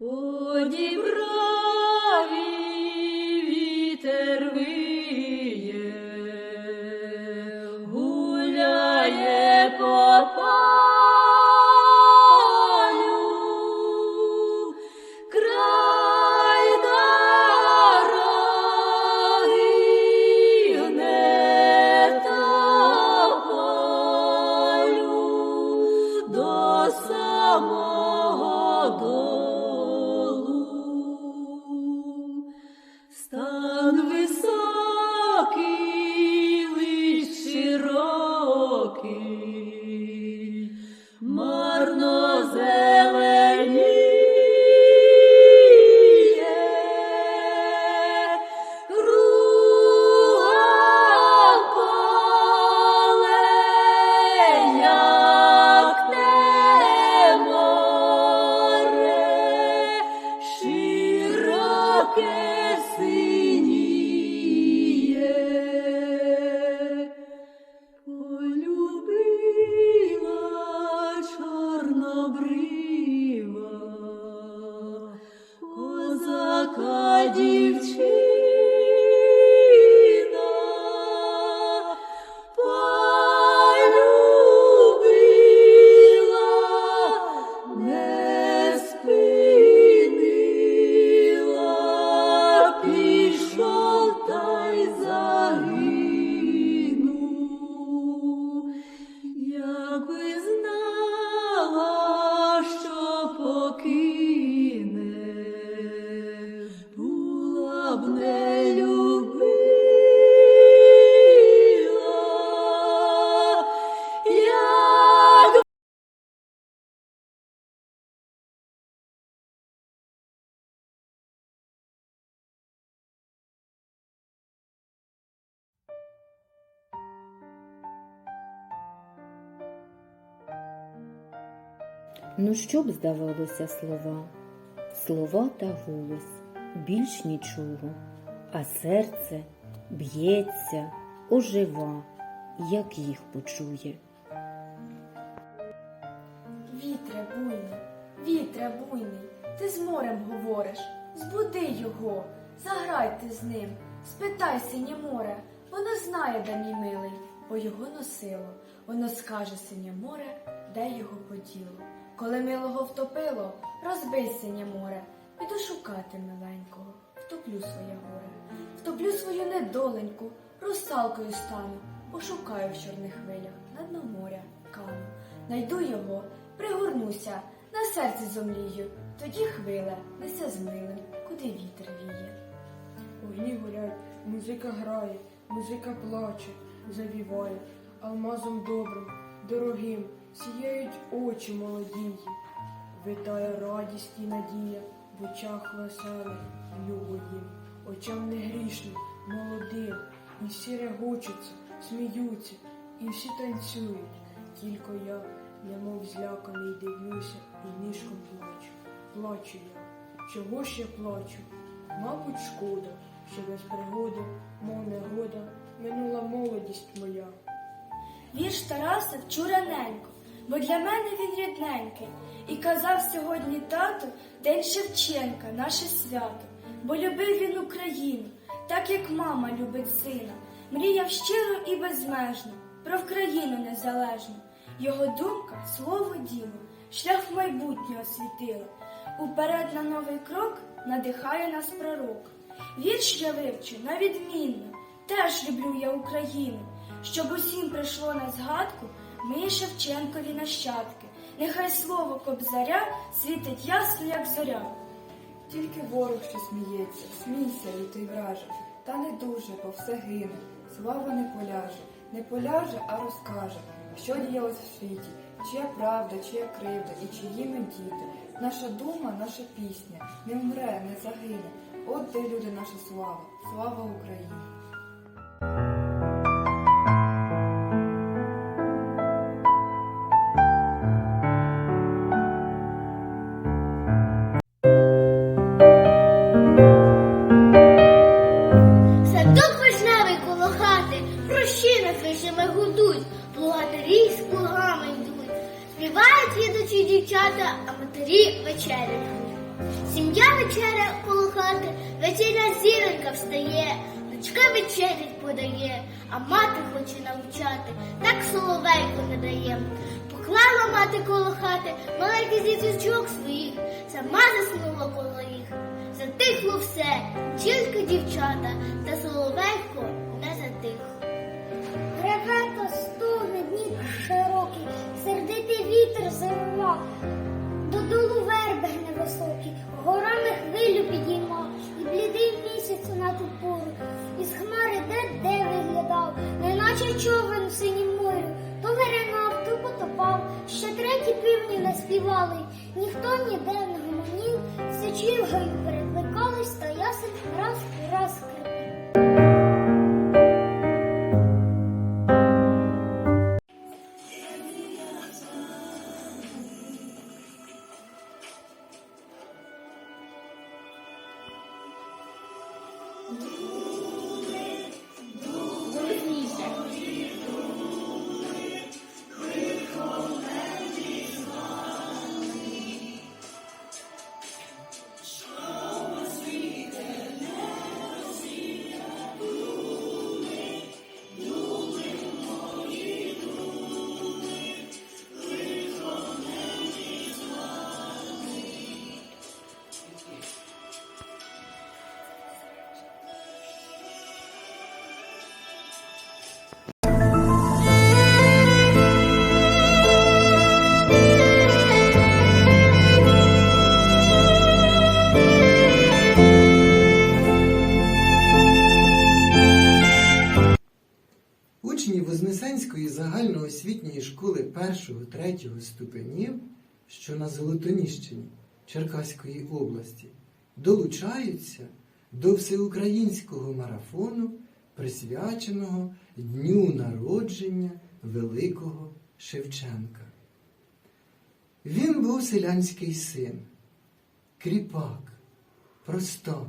По дібраві вітер гуляє по козака дівчина, Ну, що б здавалося слова? Слова та голос, більш нічого, а серце б'ється, ожива, як їх почує. Вітре буйний, вітре буйний, ти з морем говориш, збуди його, заграй ти з ним, спитай синє море, воно знає, де мій милий, бо його носило, воно скаже синє море, де його поділо. Коли милого втопило, розбий синє море, піду шукати миленького, втоплю своє горе, втоплю свою недоленьку, русалкою стану, пошукаю в чорних хвилях на дно моря кану. Найду його, пригорнуся, на серці зомлію, тоді хвиля несе з куди вітер віє. Огні горять, музика грає, музика плаче, завіває, алмазом добрим, дорогим, сіяють очі молодії, витає радість і надія, в очах веселих, любо їм, очам не грішним, молодим, і всі регочуться, сміються, і всі танцюють, тільки я, немов зляканий, дивлюся і ніжком плачу, плачу я. Чого ж я плачу? Мабуть, шкода, що без пригоди, мов негода, минула молодість моя. Вірш Тараса вчу раненько, бо для мене він рідненький. І казав сьогодні тату День Шевченка, наше свято, бо любив він Україну, так як мама любить сина. Мріяв щиро і безмежно про Вкраїну незалежну. Його думка, слово діло, шлях в майбутнє освітила. Уперед на новий крок надихає нас пророк. Вірш я вивчу на відмінно, теж люблю я Україну, щоб усім прийшло на згадку ми Шевченкові нащадки. Нехай слово кобзаря світить ясно, як зоря. Тільки ворог, що сміється, смійся, лютий враже, та не дуже, бо все гине, слава не поляже, не поляже, а розкаже, що діялось в світі, чия правда, чия кривда і чиї ми діти. Наша дума, наша пісня не вмре, не загине. От де люди наша слава, слава Україні. Тільки дівчата, та соловейко не затих. Реве та стогне Дніпр широкий, сердитий вітер завива. Додолу верби невисокі, горами хвилю підійма, і блідий місяць на ту пору, із хмари де-де виглядав, неначе човен у синім морю, то виринав, то потопав, ще треті півні не співали, ніхто ніде не гомонів, сичі в гаю перекликались, та ясен раз і раз скрипів. Учні школи 1-3 ступенів, що на Золотоніщині Черкаської області, долучаються до всеукраїнського марафону, присвяченого Дню народження Великого Шевченка. Він був селянський син, кріпак, простак,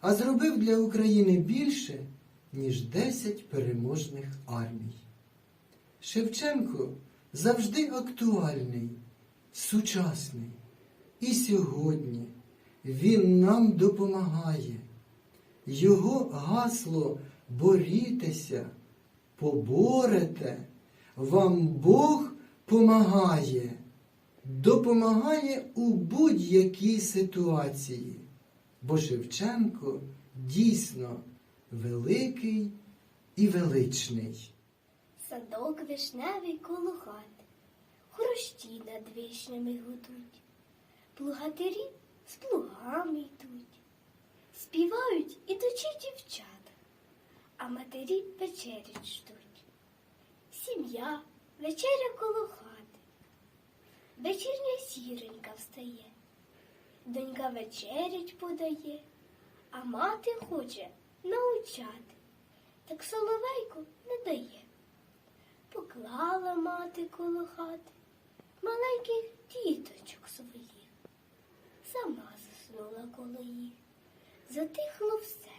а зробив для України більше, ніж 10 переможних армій. Шевченко завжди актуальний, сучасний. І сьогодні він нам допомагає. Його гасло борітеся, поборете, вам Бог помагає, допомагає у будь-якій ситуації, бо Шевченко дійсно великий і величний. Садок вишневий коло хати, хрущі над вишнями гудуть, плугатирі з плугами йдуть, співають ідучі дівчата, а матері вечерять ждуть. Сім'я вечеря коло хати, вечірня сіронька встає, донька вечерять подає, а мати хоче научати, так соловейку не дає. Поклала мати коло хати маленьких діточок своїх, сама заснула коло їх. Затихло все,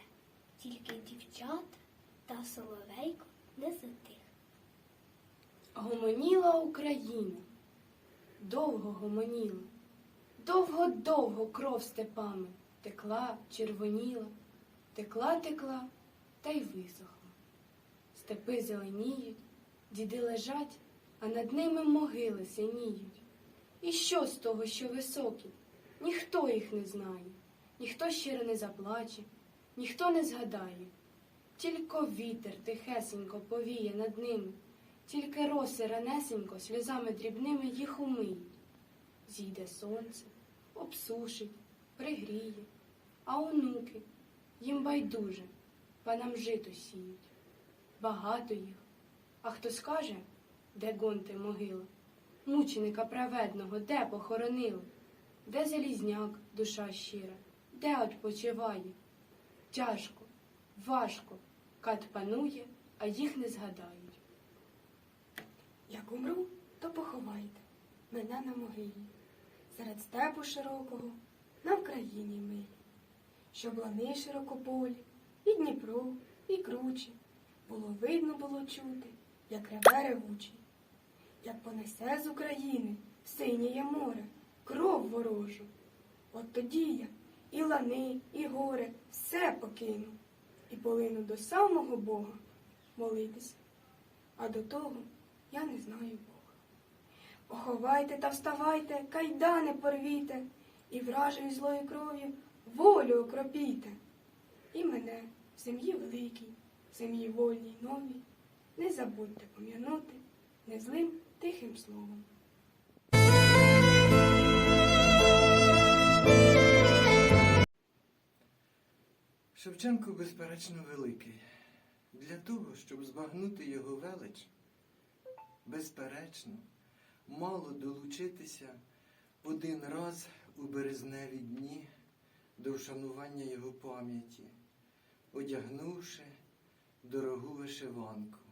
тільки дівчата та соловейко не затих. Гомоніла Україна, довго гомоніла, довго-довго кров степами текла, червоніла, текла, текла та й висохла. Степи зеленіють, діди лежать, а над ними могили синіють. І що з того, що високі? Ніхто їх не знає, ніхто щиро не заплаче, ніхто не згадає. Тільки вітер тихесенько повіє над ними, тільки роси ранесенько сльозами дрібними їх умиють. Зійде сонце, обсушить, пригріє, а онуки їм байдуже, панам жито сіють. Багато їх, а хто скаже, де гонти могила? Мученика праведного, де похоронили? Де залізняк, душа щира, де odpoчиває? Тяжко, важко, кат панує, а їх не згадають. Як умру, то поховайте мене на могилі, серед степу широкого, на Вкраїні милі, щоб лани широкополі, і Дніпро, і кручі, було видно було чути, як реве ревучий, як понесе з України в море кров ворожу. От тоді я і лани, і гори, все покину, і полину до самого Бога молитися. А до того я не знаю Бога. Поховайте та вставайте, кайдани порвіте, і вражою злою кров'ю волю окропійте. І мене в сім'ї великій, в сім'ї вольній новій, не забудьте пом'янути незлим тихим словом. Шевченко, безперечно, великий. Для того, щоб збагнути його велич, безперечно, мало долучитися один раз у березневі дні до вшанування його пам'яті, одягнувши дорогу вишиванку.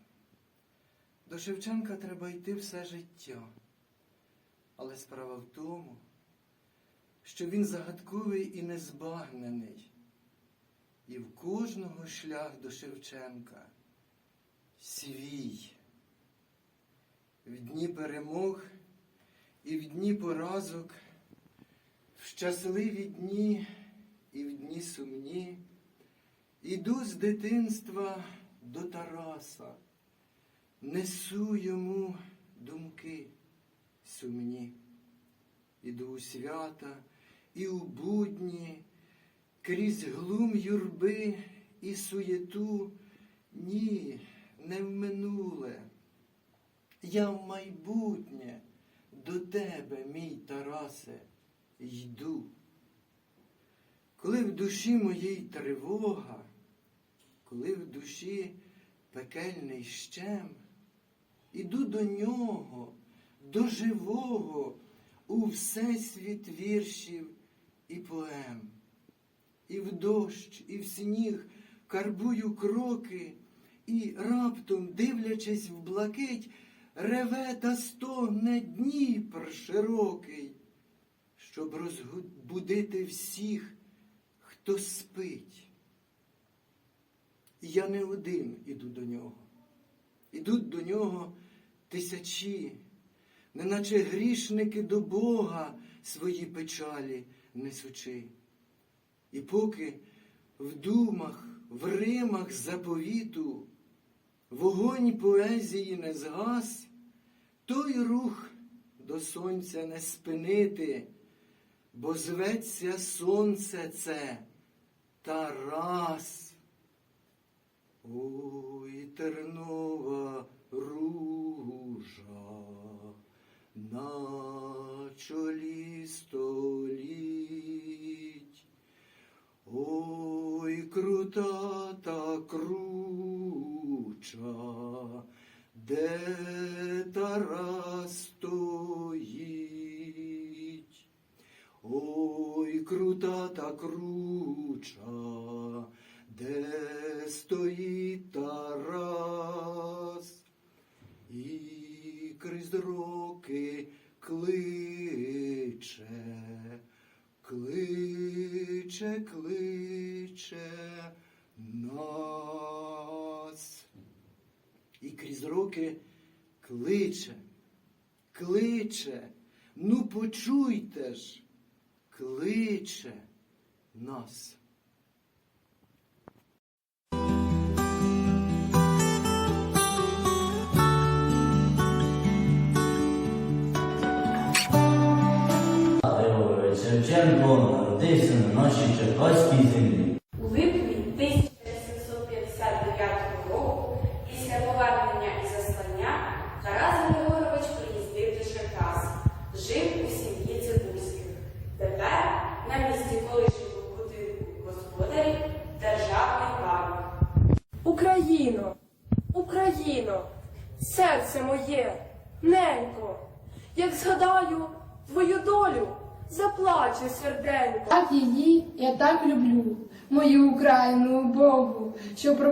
До Шевченка треба йти все життя. Але справа в тому, що він загадковий і незбагнений. І в кожного шлях до Шевченка свій. В дні перемог і в дні поразок, в щасливі дні і в дні сумні, іду з дитинства до Тараса, несу йому думки сумні. Іду у свята і у будні, крізь глум юрби і суєту, ні, не в минуле. Я в майбутнє до тебе, мій Тарасе, йду. Коли в душі моїй тривога, коли в душі пекельний щем, іду до нього, до живого, у всесвіт віршів і поем. І в дощ, і в сніг карбую кроки, і раптом, дивлячись в блакить, реве та стогне Дніпр широкий, щоб розбудити всіх, хто спить. Я не один іду до нього. Ідуть до нього тисячі, неначе грішники до Бога свої печалі несучи. І поки в думах, в римах заповіту вогонь поезії не згас, той рух до сонця не спинити, бо зветься сонце це Тарас. Ой, тернова ружа на чолі століть. Ой, крута та круча, де Тарас стоїть. Ой, крута та круча, де стоїть Тарас, крізь роки кличе, кличе, кличе нас. І крізь роки кличе, кличе, ну почуйте ж, кличе нас. Григорович Шевченко народився на нашій Черкаській землі.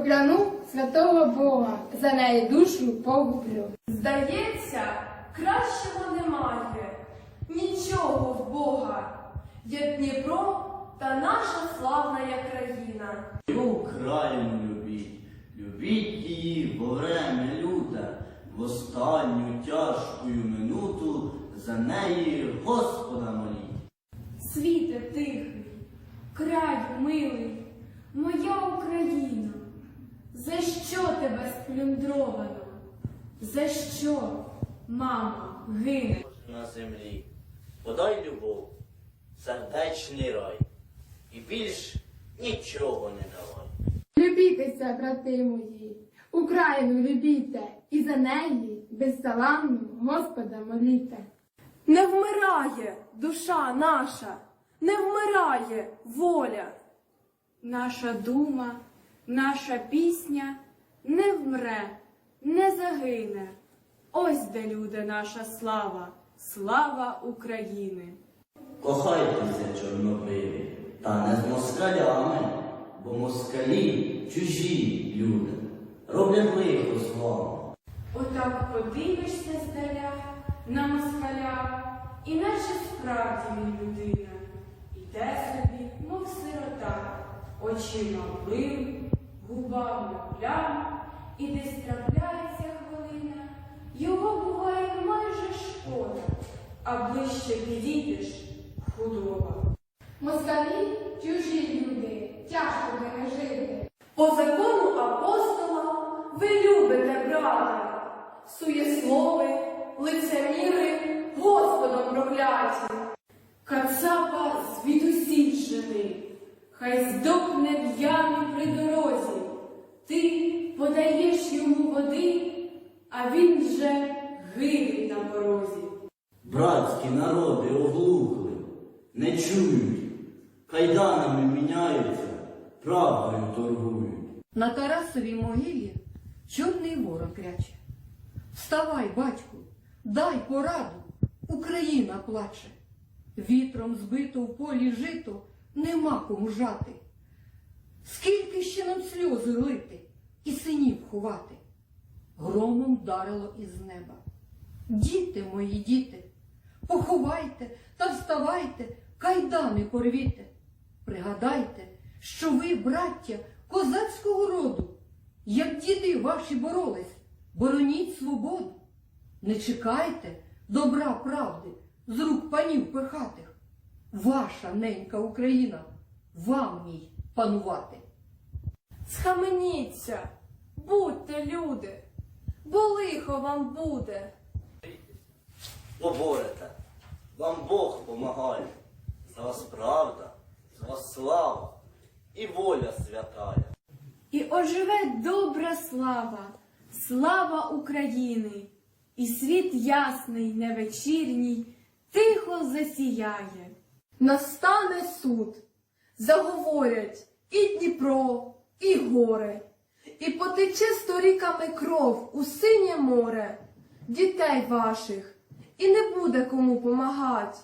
Прокляну святого Бога, за неї душу погублю. Здається, кращого немає, нічого в Бога. Є Дніпро та наша славна країна. Україну любіть, любіть її во время люте, в останню тяжкую минуту за неї Господа моліть. Світе ти милий, моя Україна, за що тебе сплюндровано? За що, мама, гине? на землі. Подай любов, сердечний рай. І більш нічого не давай. Любітеся, брати мої, Україну любіте, і за неї безсаланну Господа моліте. Не вмирає душа наша, не вмирає воля. Наша дума, наша пісня не вмре, не загине. Ось де люди наша слава, слава України. Кохайтеся, чорнобриві, та не з москалями, бо москалі чужі люди, роблять лихо з вами. Отак подивишся здаля на москаля, і наче справді він людина. Іде собі, мов сирота, очима плив, губами плям, і десь трапляється хвилина. Його буває майже шкода, а ближче підійдеш худоба. Москалі чужі люди, тяжко пережити. По закону апостола ви любите брата, суєслови, лицеміри, Господом прокляті. Кацапа звідусіль жени, хай здохне в ямі при дорозі. Ти подаєш йому води, а він вже гине на порозі. Братські народи оглухли, не чують, кайданами міняються, правдою торгують. На Тарасовій могилі чорний ворог кряче. Вставай, батьку, дай пораду, Україна плаче. Вітром збито в полі жито, нема кому жати. Скільки ще нам сльози лити і синів ховати? Громом вдарило із неба. Діти мої діти, поховайте та вставайте, кайдани порвіте. Пригадайте, що ви, браття, козацького роду, як діди ваші боролись, бороніть свободу. Не чекайте добра правди з рук панів пихатих. Ваша ненька Україна, вам ній панувати. Схаменіться, будьте люди, бо лихо вам буде. Поборете, вам Бог помагає, з вас правда, з вас слава і воля святая. І оживе добра слава, слава України, і світ ясний, невечірній, тихо засіяє. Настане суд, заговорять і Дніпро, і горе, і потече сторіками кров у синє море, дітей ваших, і не буде кому помагать.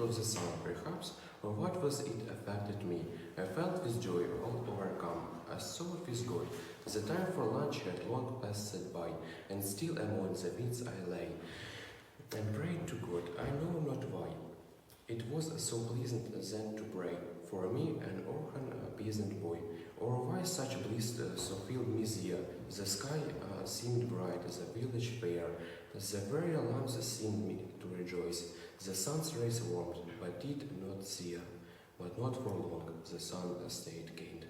Of the sun, perhaps, or what was it affected me. I felt with joy all overcome. I saw with God. The time for lunch had long passed by, and still among the weeds I lay. And prayed to God, I know not why. It was so pleasant then to pray for me, an orphan uh, peasant boy. Or why such bliss uh, so filled me here? The sky uh, seemed bright, the village fair, the very lambs seemed me to rejoice. The sun's rays warmed, but did not sear. But not for long, the sun stayed gained.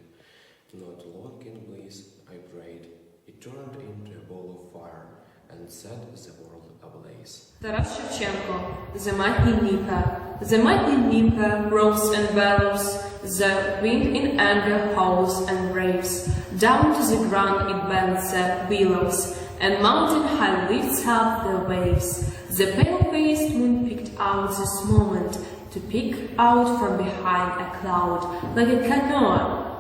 Not long in bliss, I prayed. It turned into a ball of fire and set the world ablaze. Тарас Шевченко, Заматні Дніпер. Заматні Дніпер roars and bellows, the wind in anger howls and raves. Down to the ground it bends the billows, and mountain high lifts up the waves. The pale-faced moon picked out this moment to peek out from behind a cloud, like a canoe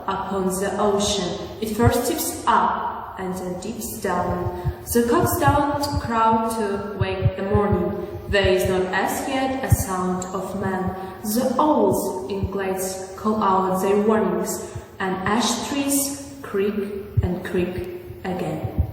upon the ocean. It first tips up and then dips down. The cocks don't crow to wake the morning. There is not as yet a sound of man. The owls in glades call out their warnings, and ash trees creak and creak again.